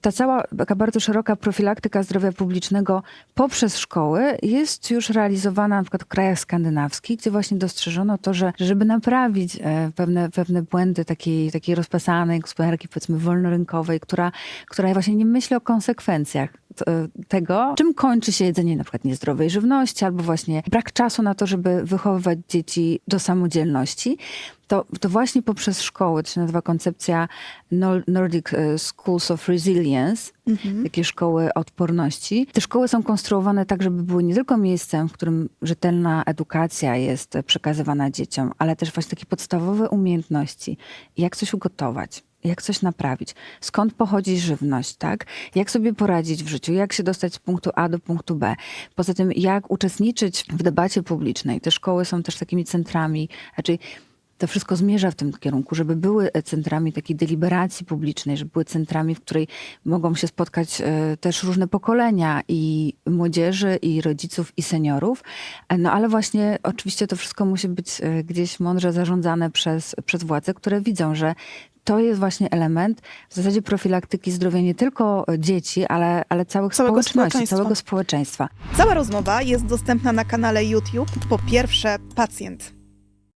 Ta cała taka bardzo szeroka profilaktyka zdrowia publicznego poprzez szkoły jest już realizowana na przykład w krajach skandynawskich, gdzie właśnie dostrzeżono to, że żeby naprawić e, pewne, pewne błędy takiej, takiej rozpasanej gospodarki, powiedzmy wolnorynkowej, która, która właśnie nie myśli o konsekwencjach t- tego, czym kończy się jedzenie na przykład niezdrowej żywności, albo właśnie brak czasu na to, żeby wychowywać dzieci do samodzielności, to, to właśnie poprzez szkoły, to się nazywa koncepcja Nor- Nordic e, Schools of Resilience, takie szkoły odporności. Te szkoły są konstruowane tak, żeby były nie tylko miejscem, w którym rzetelna edukacja jest przekazywana dzieciom, ale też właśnie takie podstawowe umiejętności, jak coś ugotować. Jak coś naprawić, skąd pochodzi żywność, tak? Jak sobie poradzić w życiu, jak się dostać z punktu A do punktu B. Poza tym, jak uczestniczyć w debacie publicznej. Te szkoły są też takimi centrami, znaczy to wszystko zmierza w tym kierunku, żeby były centrami takiej deliberacji publicznej, żeby były centrami, w której mogą się spotkać e, też różne pokolenia i młodzieży, i rodziców, i seniorów. E, No ale właśnie oczywiście to wszystko musi być e, gdzieś mądrze zarządzane przez, przez władze, które widzą, że to jest właśnie element w zasadzie profilaktyki zdrowia nie tylko dzieci, ale, ale całych Całego społeczności, całego społeczeństwa. Cała rozmowa jest dostępna na kanale YouTube po pierwsze pacjent.